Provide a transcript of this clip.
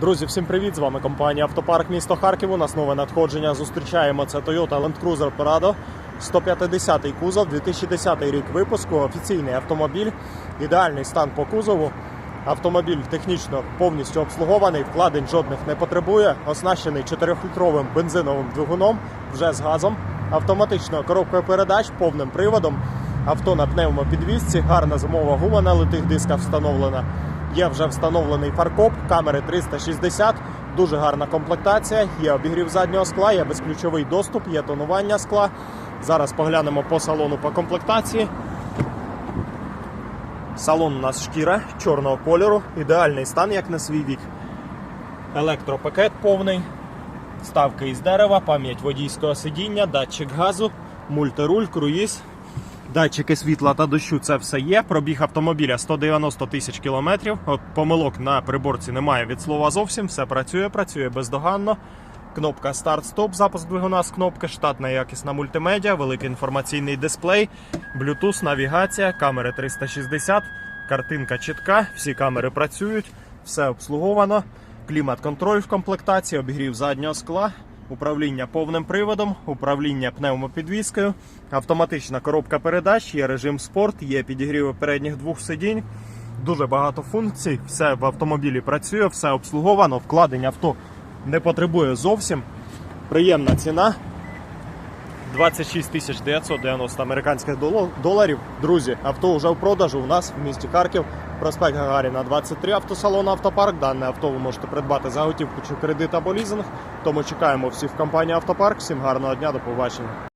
Друзі, всім привіт! З вами компанія Автопарк місто Харків. У нас нове надходження. Зустрічаємо це Toyota Land Cruiser Prado 150 кузов, 2010 рік випуску, офіційний автомобіль, ідеальний стан по кузову. Автомобіль технічно повністю обслугований, вкладень жодних не потребує. Оснащений 4-літровим бензиновим двигуном вже з газом, автоматичною коробкою передач, повним приводом. Авто на пневмопідвізці, гарна зимова гума на литих дисках встановлена. Є вже встановлений фаркоп, камери 360, дуже гарна комплектація. Є обігрів заднього скла, є безключовий доступ, є тонування скла. Зараз поглянемо по салону по комплектації. Салон у нас шкіра чорного кольору, ідеальний стан, як на свій вік. Електропакет повний, ставки із дерева, пам'ять водійського сидіння, датчик газу, мультируль, круїз. Датчики світла та дощу це все є. Пробіг автомобіля 190 тисяч кілометрів. Помилок на приборці немає від слова зовсім. Все працює, працює бездоганно. Кнопка старт-стоп, запуск двигуна з кнопки, штатна якісна мультимедіа, великий інформаційний дисплей, Bluetooth, навігація, камери 360, картинка чітка, всі камери працюють, все обслуговано. Клімат-контроль в комплектації, обігрів заднього скла, управління повним приводом, управління пневмопідвіскою, автоматична коробка передач, є режим спорт, є підігріви передніх двох сидінь. Дуже багато функцій, все в автомобілі працює, все обслуговано, вкладень авто не потребує зовсім. Приємна ціна. 26 тисяч 990 американських доларів. Друзі, авто вже в продажу у нас в місті Харків. Проспект Гагаріна 23, автосалон Автопарк. Дане авто ви можете придбати за готівку чи кредит або лізинг. Тому чекаємо всіх в компанії Автопарк. Всім гарного дня, до побачення.